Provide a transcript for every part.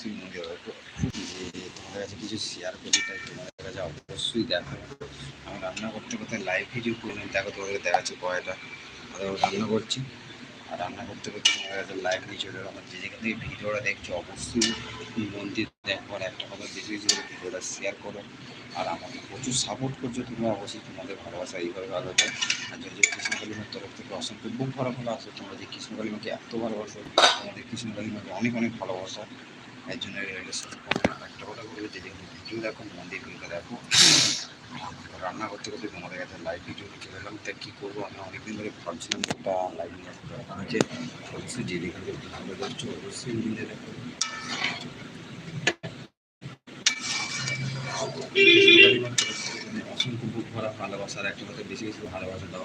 তোমাদের কাছে কিছু শেয়ার করি তাই তোমাদের কাছে অবশ্যই দেখো আমি রান্না করতে করতে লাইভ ভিডিও করলাম দেখো তোমাদেরকে দেখাচ্ছি কয়টা রান্না করছি আর রান্না করতে করতে তোমাদের কাছে লাইভ নিয়ে চলে। আমার যে যেখান থেকে ভিডিওটা দেখছ অবশ্যই মন্দির দেখো আর একটা কথা বেশি ভিডিওটা শেয়ার করো আর আমাকে প্রচুর সাপোর্ট করছ তোমরা অবশ্যই তোমাদের ভালোবাসা এইভাবে ভালো যায় আর যদি কৃষ্ণকালিমার তরফ থেকে অসংখ্য বুক ভরা ভালো আসো তোমরা যে কৃষ্ণকালিমাকে এত ভালোবাসো তোমাদের কৃষ্ণ কালিমাকে অনেক অনেক ভালোবাসা এর একটা কথা বলব যে ভিডিও দেখো। রান্না করতে করতে তোমাদের কাছে লাইভ ভিডিও তা কী করব? আমি অনেকদিন ধরে ভাবছিলাম একটা লাইভ নিয়ে আসতে হবে। অবশ্যই অসংখ্য বুক ভরা ভালোবাসার, একটা কথা বেশি বেশি ভালোবাসা দাও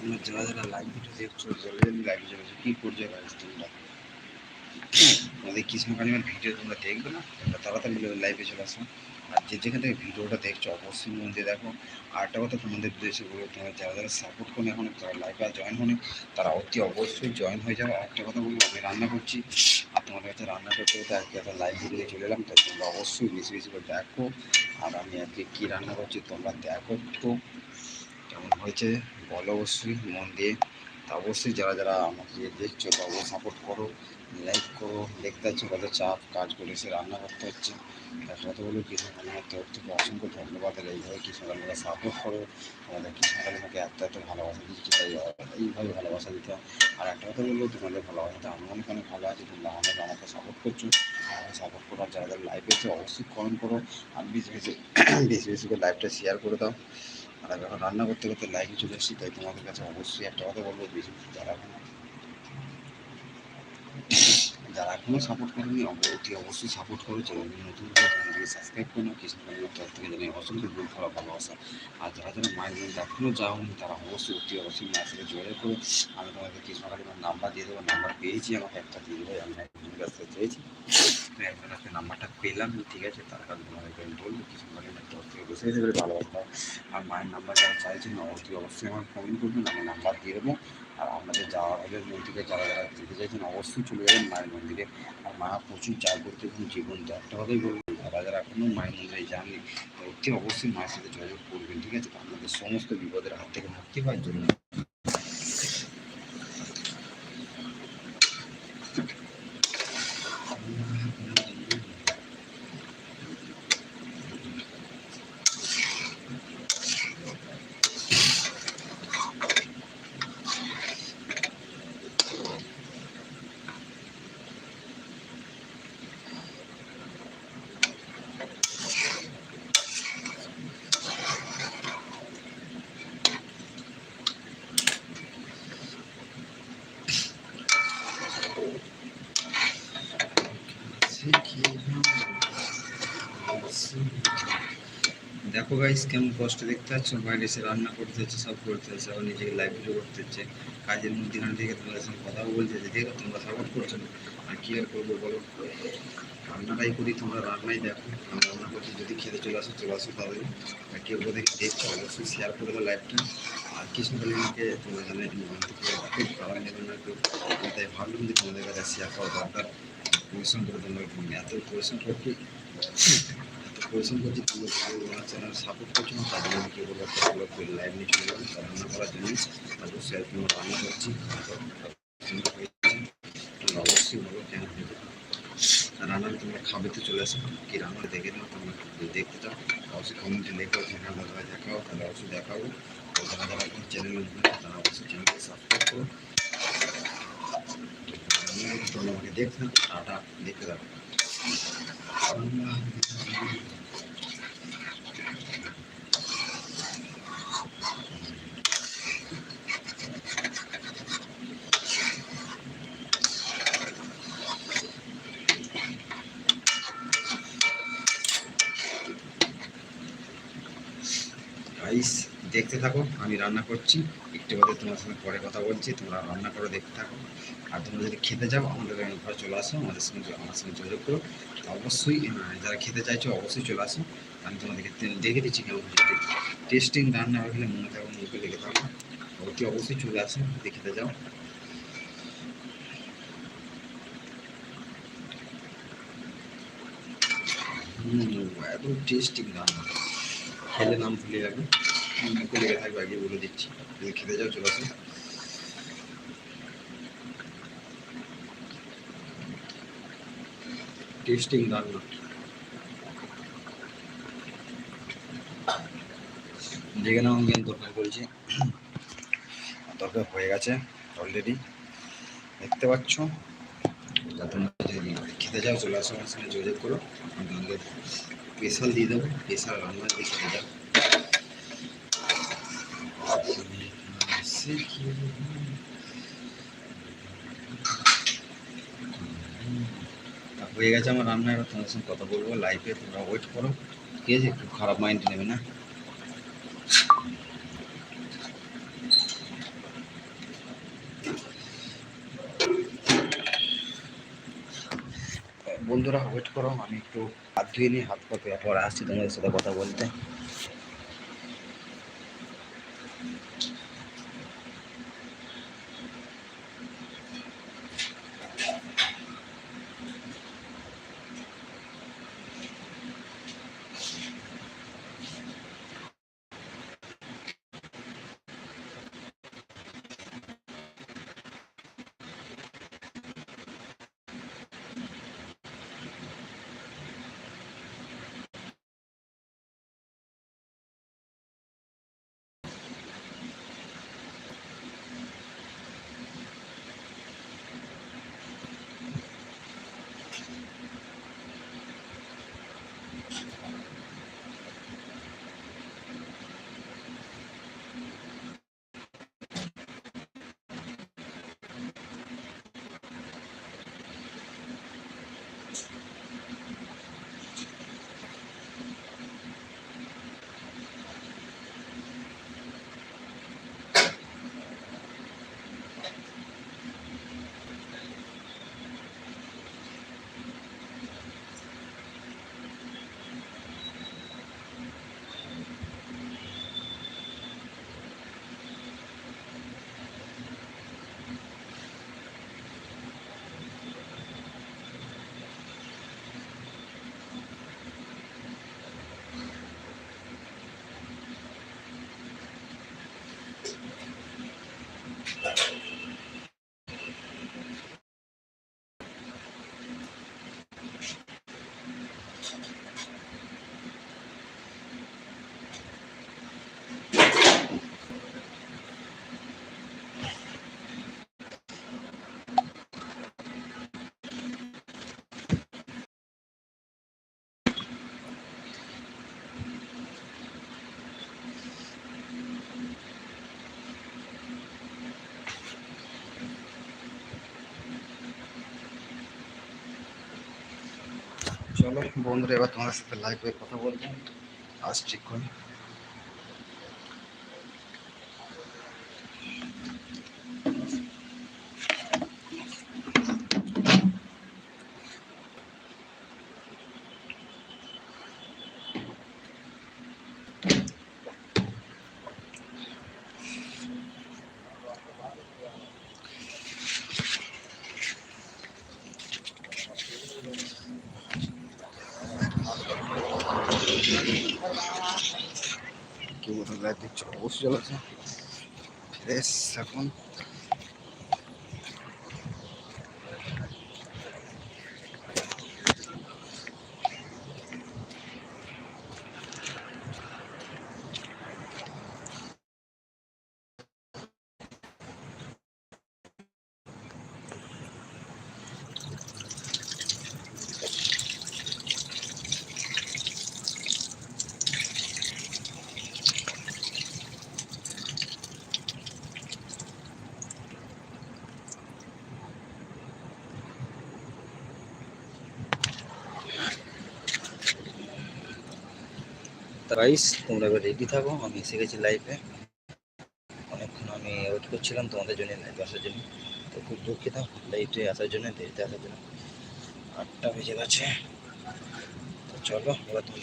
তোমরা যারা যারা লাইভ ভিডিও দেখছ জলদি জলদি লাইভ ভিডিও দেখছ, কী করছ গাইস তোমরা? তোমাদের কৃষ্ণ কালিমার ভিডিও তোমরা দেখবে না? তোমরা তাড়াতাড়ি লাইভে চলে আসো। আর যে যেখান থেকে ভিডিওটা দেখছ, অবশ্যই মন দিয়ে দেখো। আর একটা কথা তোমাদের উদ্দেশ্যে বলব, তোমরা যারা যারা সাপোর্ট করে এখন, যারা লাইভে জয়েন হনে তারা অতি অবশ্যই জয়েন হয়ে যাও। একটা কথা বলব, আমি রান্না করছি। আর তোমাদের কাছে রান্না করতে করতে আজকে একটা লাইভ ভিডিও চলে এলাম। তাই তোমরা অবশ্যই বেশি বেশি করে দেখো। আর আমি আজকে কী রান্না করছি, তোমরা দেখো তো কেমন হয়েছে? বলো অবশ্যই, মন দিয়ে। তা অবশ্যই যারা যারা আমাকে দেখছ তা অবশ্যই সাপোর্ট করো লাইক করো, দেখতে পাচ্ছি কত চাপ, কাজ করে এসে রান্না করতে হচ্ছে। একটা কথা বলো কৃষ্ণ কালিমার তরফ থেকে অসংখ্য ধন্যবাদ। আর এইভাবে কৃষ্ণ কালিমাকে সাপোর্ট করো, আমাদের কৃষ্ণ কালিমাকে এত এত ভালোবাসা দিচ্ছি, তাই এইভাবে ভালোবাসা দিতে আর একটা কথা বলল তোমাদের ভালোবাসাতে আমি অনেক অনেক ভালো আছি, তোমরা আমাকে আমাকে সাপোর্ট করছ। আমাকে সাপোর্ট করো আর যারা যারা লাইভে আছে অবশ্যই কমেন্ট করো। আর বেশি বেশি বেশি বেশি করে লাইভটা শেয়ার করে দাও। আর যখন রান্না করতে করতে লাইভে চলে এসেছি, তাই তোমাদের কাছে অবশ্যই একটা কথা বলব, বেশি বেশি যারা এখনও সাপোর্ট করেনি অতি অবশ্যই সাপোর্ট করো চ্যানেলটি নতুন করে চ্যানেলটিকে সাবস্ক্রাইব করো কৃষ্ণকালীর তরফ থেকে জানি অসংখ্য দূর করা ভালোবাসা। আর যারা যারা মায়ের মন্দির এখনও যাওনি তারা অবশ্যই অতি অবশ্যই মায়ের সাথে যোগাযোগ করো। আমি তোমাকে কৃষ্ণকালীর নাম্বার দিয়ে দেবো নাম্বার পেয়েছি আমাকে, একটা দিয়ে দেবো, আমি একজনের কাছ থেকে চেয়েছি একজনের কাছে নাম্বারটা পেলাম, ঠিক আছে, তার কারণে তোমাদেরকে আমি বলব কৃষ্ণকালীর তরফ থেকে বসে করে ভালোবাসা। আর মায়ের নাম্বার যারা চাইছেন, অতি অবশ্যই আমার কমেন্ট করবেন, আমি নাম্বার দিয়ে দেবো। আর আমাদের যাওয়া হবে মন্দিরে, যারা যারা যেতে চাইছেন অবশ্যই চলে যাবেন মায়ের মন্দিরে। আর মা প্রচুর জাগ্রত এবং জীবন্ত একটা কথাই বলবেন যারা যারা এখনও মায়ের মন্দিরে যাননি অতি অবশ্যই মায়ের সাথে যোগাযোগ করবেন, ঠিক আছে? আপনাদের সমস্ত বিপদের হাত থেকে মুক্তি পাওয়ার জন্য। দেখো গাইস কেমন কষ্ট দেখতে পাচ্ছ? বাইরে এসে রান্না করতে হচ্ছে, সব করতে হচ্ছে, আবার নিজেকে লাইভ ভিডিও করতে হচ্ছে। কাজের মধ্যখানে থেকে তোমাদের সঙ্গে কথাও বলছে যে দেখো তোমরা সাপোর্ট করছ না। আর কি আর করব বলো? রান্নাটাই করি, তোমরা রান্নাই দেখো। রান্না করছি যদি খেতে চলে আসো চলে আসো তাহলে। আর কেউ কোথায় দেখছ, অবশ্যই শেয়ার করে দেবো লাইভটা আর কৃষ্ণকালীকে তোমরা জানো খুব ভালো নেবেন না কেউ। তাই ভাবলাম যে তোমাদের কাছে শেয়ার করা দরকার। পরিশ্রম করে তোমরা এত পরিশ্রম করতে পরিশ্রম করছি তোমরা ভালো চ্যানেল সাপোর্ট করছ তার জন্য কী বলব, একটা লাইভ নিয়ে চলে যাব তা রান্না করার জন্য তারপর স্যার কিংবা রান্না করছি তোমরা অবশ্যই বলো কেন নেবে তোমরা খাবে তো চলে আসো, কি রান্না দেখে নাও, তোমরা দেখতে চাও, অবশ্যই কমেন্টে লেখো যে হ্যাঁ দাদা দেখাও, তাহলে অবশ্যই দেখাবো। ও দাদা দাদা কোন চ্যানেল তারা অবশ্যই চ্যানেলকে সাবস্ক্রাইব করো। তোমরা আমাকে দেখতে টাটা দেখতে থাকো। দেখতে থাকো, আমি রান্না করছি। একটু বাদে তোমার সঙ্গে পরে কথা বলছি, তোমরা রান্না করে, দেখতে থাকো। আর তোমরা যদি খেতে যাও আমাদের ঘরে চলে আসো, আমাদের সঙ্গে আমার সঙ্গে যোগাযোগ করো। অবশ্যই যারা খেতে চাইছো, অবশ্যই চলে আসো। আমি তোমাদেরকে দেখে দিচ্ছি, কেমন টেস্টিং রান্না হলে মনে থাকো মুখে লেগে থাকো। অতি অবশ্যই চলে আসো খেতে যাও একদম টেস্টিং রান্না খেলে নাম ভুলে যাবে। মুখে লেগে থাকবে আগে বলে দিচ্ছি। যদি খেতে যাও, চলে আসো। টেস্টিং রান্না দেখে নাও, আমি তরকারি করেছি তরকারি হয়ে গেছে অলরেডি দেখতে পাচ্ছ? যা তোমরা খেতে যাও, চলে আসো আমার সঙ্গে যোগাযোগ করো। আমি তোমাদের স্পেশাল দিয়ে দেবো স্পেশাল রান্না দিয়ে খেতে যাও তা হয়ে গেছে আমার রান্না, এবার তোমাদের সঙ্গে কথা বলব লাইভে তোমরা ওয়েট করো, ঠিক আছে? খুব খারাপ মাইন্ড নেবে না? বন্ধুরা ওয়েট করো, আমি একটু হাত ধুয়ে নিই, হাত পা ধোয়ার পরে আসছি তোমাদের সাথে কথা বলতে। চলো বন্ধুরা এবার তোমার সাথে লাইভে কথা বলব। আসছি ঠিক লাইভ দেখছ অবশ্যই চলে ফ্রেশ এখন রাইস তোমরা এবার রেডি থাকো, আমি এসে গেছি লাইফে অনেকক্ষণ আমি ওয়েট করছিলাম তোমাদের জন্য লাইভে আসার জন্য। তো খুব দুঃখিত লাইভে আসার জন্য, দেরিতে আসার জন্য। আটটা বেজে গেছে। তো চলো, এবার তুমি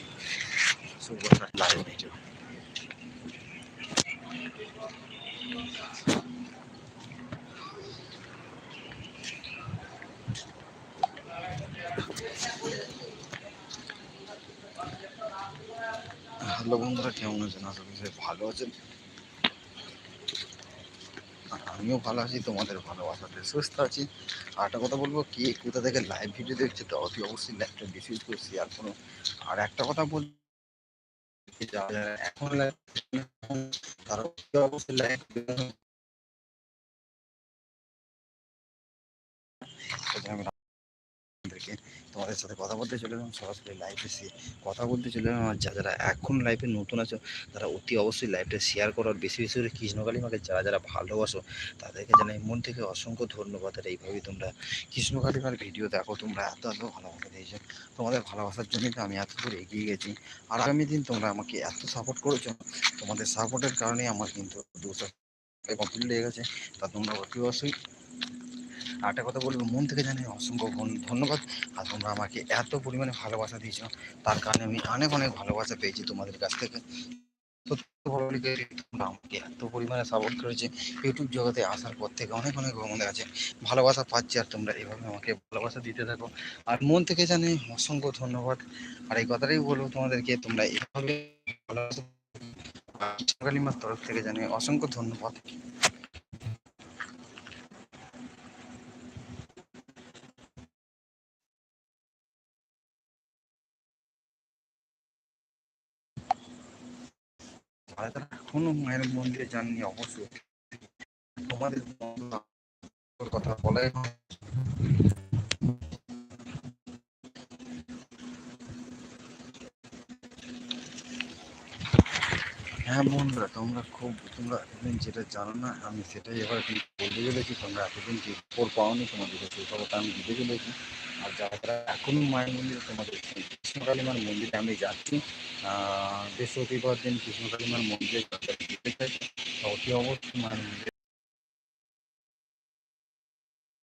লাইভ ভিডিও হ্যালো বন্ধুরা, কেমন আছেন? আশা করি ভালো আছেন। আর আমিও ভালো আছি, তোমাদের ভালোবাসাতে সুস্থ আছি। আর একটা কথা বলব, কি কোথা থেকে লাইভ ভিডিও দেখছে, তো অতি অবশ্যই লাইভটা বেশি বেশি করে শেয়ার করো আর একটা কথা বল এখন লাইভ লাইভ তোমাদের সাথে কথা বলতে চলে এলাম, সরাসরি লাইভে এসে কথা বলতে চলে এলাম। আর যারা এখন লাইফে নতুন আছো, তারা অতি অবশ্যই লাইভটা শেয়ার করো। আর বেশি বেশি করে কৃষ্ণকালী মাকে যারা যারা ভালোবাসো, তাদেরকে জানাই মন থেকে অসংখ্য ধন্যবাদ। আর এইভাবেই তোমরা কৃষ্ণকালী মার ভিডিও দেখো, তোমরা এত এত ভালোবাসা দিয়েছ। তোমাদের ভালোবাসার জন্যই তো আমি এত দূর এগিয়ে গেছি। আর আগামী দিন তোমরা আমাকে এত সাপোর্ট করেছ, তোমাদের সাপোর্টের কারণে আমার কিন্তু দুশো কমপ্লিট হয়ে গেছে। তা তোমরা অতি অবশ্যই একটা কথা বলব, মন থেকে জানি অসংখ্য ধন্যবাদ। আর তোমরা আমাকে এত পরিমাণে ভালোবাসা দিয়েছ, তার কারণে আমি অনেক অনেক ভালোবাসা পেয়েছি তোমাদের কাছ থেকে। আমাকে এত পরিমাণে সাপোর্ট করেছে ইউটিউব জগতে আসার পর থেকে অনেক অনেক আমাদের আছে, ভালোবাসা পাচ্ছি আর তোমরা এভাবে আমাকে ভালোবাসা দিতে থাকো। আর মন থেকে জানি অসংখ্য ধন্যবাদ। আর এই কথাটাই বলব তোমাদেরকে, তোমরা এভাবে ভালোবাসা তরফ থেকে জানি অসংখ্য ধন্যবাদ যারা যারা এখনও মায়ের মন্দিরে যাননি, অবশ্যই তোমাদের কথা বলাই হয়। বন্ধুরা, তোমরা খুব, তোমরা এতদিন যেটা জানো না, আমি সেটাই এবার বলতে চলেছি তোমরা এতদিন যে খবর পাওনি তোমাদের কাছে সেই খবরটা আমি দিতে চলেছি আর যারা এখনও মায়ের মন্দিরে তোমাদের কৃষ্ণকালী মার মন্দিরে আমি যাচ্ছি। বৃহস্পতিবার দিন কৃষ্ণকালীমার মন্দিরে অতি অবশ্যই